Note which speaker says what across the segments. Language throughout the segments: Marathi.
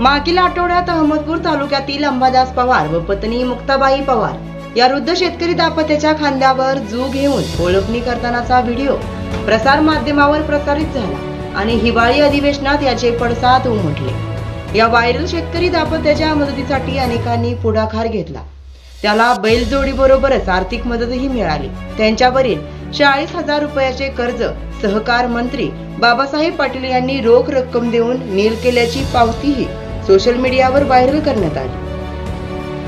Speaker 1: मागील आठवड्यात अहमदपूर तालुक्यातील अंबादास पवार व पत्नी मुक्ताबाई पवार या वृद्ध शेतकरी दाम्पत्याच्या खांद्यावर जू घेऊन ओळखणी करतानाचा व्हिडिओ प्रसार माध्यमावर प्रसारित झाला आणि हिवाळी अधिवेशनात याचे पडसाद उमटले. या व्हायरल शेतकरी दाम्पत्याच्या मदतीसाठी अनेकांनी पुढाकार घेतला. त्याला बैलजोडीबरोबरच आर्थिक मदतही मिळाली. त्यांच्यावरील चाळीस हजार रुपयाचे कर्ज सहकार मंत्री बाबासाहेब पाटील यांनी रोख रक्कम देऊन नील केल्याची पावतीही सोशल मीडियावर व्हायरल करण्यात आली.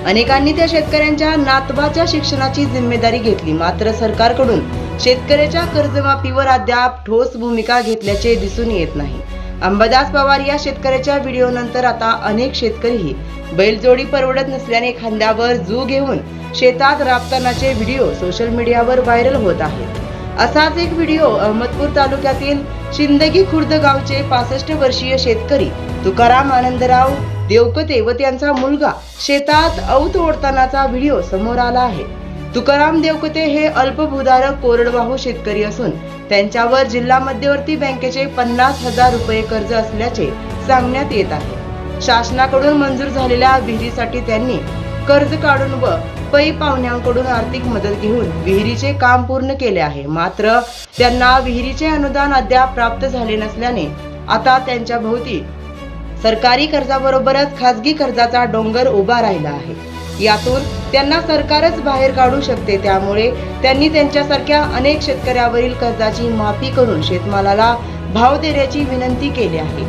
Speaker 1: अनेकांनी त्या शेतकऱ्यांच्या नातवाच्या शिक्षणाची जिम्मेदारी घेतली. मात्र सरकारकडून शेतकऱ्याच्या कर्जमाफीवर अद्याप ठोस भूमिका घेतल्याचे दिसून येत नाही. अंबादास पवार या शेतकऱ्याच्या व्हिडिओ नंतर आता अनेक शेतकरीही बैलजोडी परवडत नसल्याने खांद्यावर जू घेऊन शेतात राबतानाचे व्हिडिओ सोशल मीडियावर व्हायरल होत आहेत. असाच एक व्हिडिओ अहमदपूर तालुक्यातील शिंदगी खुर्द गावचे पासष्ट वर्षीय शेतकरी तुकाराम आनंदराव देवकते व त्यांचा मुलगा. शेतात औत ओढतानाचा व्हिडिओ समोर आला आहे. तुकाराम देवकते हे अल्पभूधारक कोरडवाहू शेतकरी असून त्यांच्यावर जिल्हा मध्यवर्ती बँकेचे पन्नास हजार रुपये कर्ज असल्याचे सांगण्यात येत आहे. शासनाकडून मंजूर झालेल्या विहिरीसाठी त्यांनी कर्ज काढून व पै पाहुण्यांकडून आर्थिक मदत घेऊन विहिरीचे काम पूर्ण केले आहे. मात्र त्यांना विहिरीचे अनुदान अद्याप प्राप्त झाले नसल्याने आता त्यांच्या भोवती सरकारी कर्जाबरोबरच खासगी कर्जाचा डोंगर उभा राहिला आहे. यातून त्यांना सरकारच बाहेर काढू शकते त्यामुळे त्यांनी त्यांच्यासारख्या अनेक शेतकऱ्यावरील कर्जाची माफी करून शेतमालाला भाव देण्याची विनंती केली आहे.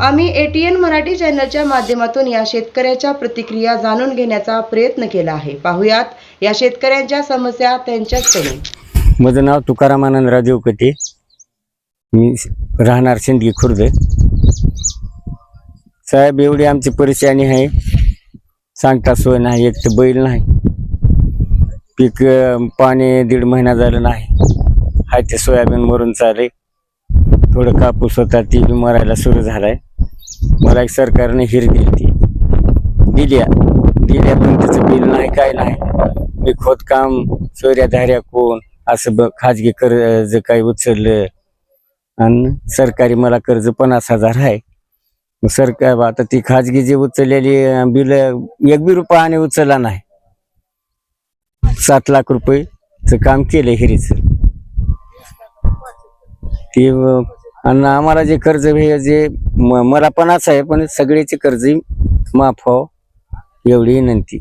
Speaker 1: आम्ही एटीएन मराठी चॅनलच्या माध्यमातून या शेतकऱ्याच्या प्रतिक्रिया जाणून घेण्याचा प्रयत्न केला आहे. पाहुयात या शेतकऱ्यांच्या समस्या त्यांच्याचकडून
Speaker 2: माझं नाव तुकाराम आनंदराव देवकते मी राहणार सिंदगी खुर्द. साहेब एवढी आमची परेशानी आहे. सांगता सोय नाही एक तर बैल नाही. पीक पाणी दीड महिना झालं नाही. हाय ते सोयाबीन मरून चाले थोडं कापूस होता ती बी मरायला सुरू झालाय. मला एक सरकारने हिर दिली ती. दिल्या. दिल्या पण त्याचं बिल नाही काय नाही. मी खोदकाम चोऱ्या धाऱ्या कोण? असं ब खाजगी कर्ज काही उचललं. आणि सरकारी मला कर्ज पन्नास हजार आहे. सर काय आता ती खाजगी जी उचललेली बिल एक बी रुपया आणि उचलला नाही. सात लाख रुपयेचं काम केलं हिरीच. ते आणि आम्हाला जे कर्ज हे जे मला पण असं आहे पण सगळ्याचे कर्ज माफ व्हावं एवढी विनंती.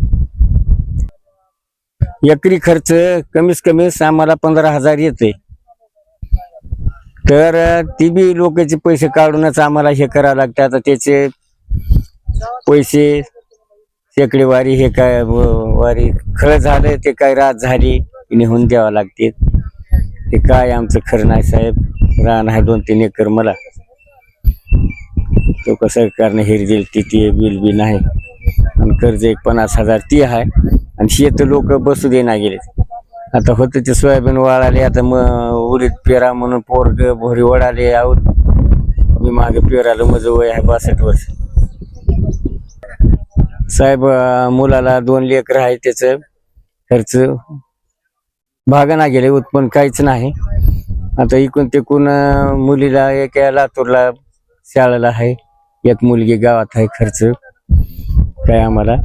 Speaker 2: एकरी खर्च कमीत कमी आम्हाला पंधरा हजार येते तर ती बी लोकांचे पैसे काढूनच आम्हाला हे करावं लागतं. आता त्याचे पैसे शेकडेवारी हे काय वारी खरं झालं ते काय रात झाली नेहून द्यावं लागते ते काय आमचं खरं नाही साहेब. रान आहे दोन तीन एकर मला. तो कसं कारण हिर दिल ती बिल बी नाही. आणि कर्ज एक पन्नास हजार ती आहे. आणि शेत लोक बसू देना गेले आता होतं ते सोयाबीन वळाले आता मग उडीद पेरा म्हणून पोरग भोरी वळाले आहोत मी मागे पेरालो माझं वय आहे बासष्ट वर्ष. साहेब मुलाला दोन लेकर आहे त्याचं खर्च भागना गेले उत्पन्न काहीच नाही. आता इकून तिकून मुलीला एक लातूरला शाळेला आहे. एक मुलगी गावात आहे खर्च. काय आम्हाला?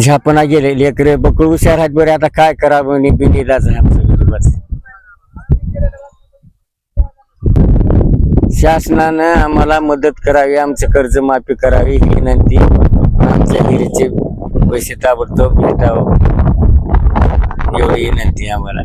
Speaker 2: झापणा गेले लेकर बकळ हुशार आहेत बरे आता काय करावं नि बिनीलाच आहे आमचं गरीबाचं. शासनानं आम्हाला मदत करावी आमचं कर्ज माफी करावी ही विनंती. आमच्या हिरीचे पैसे ताबडतोब भेटावं. एवढी विनंती आम्हाला.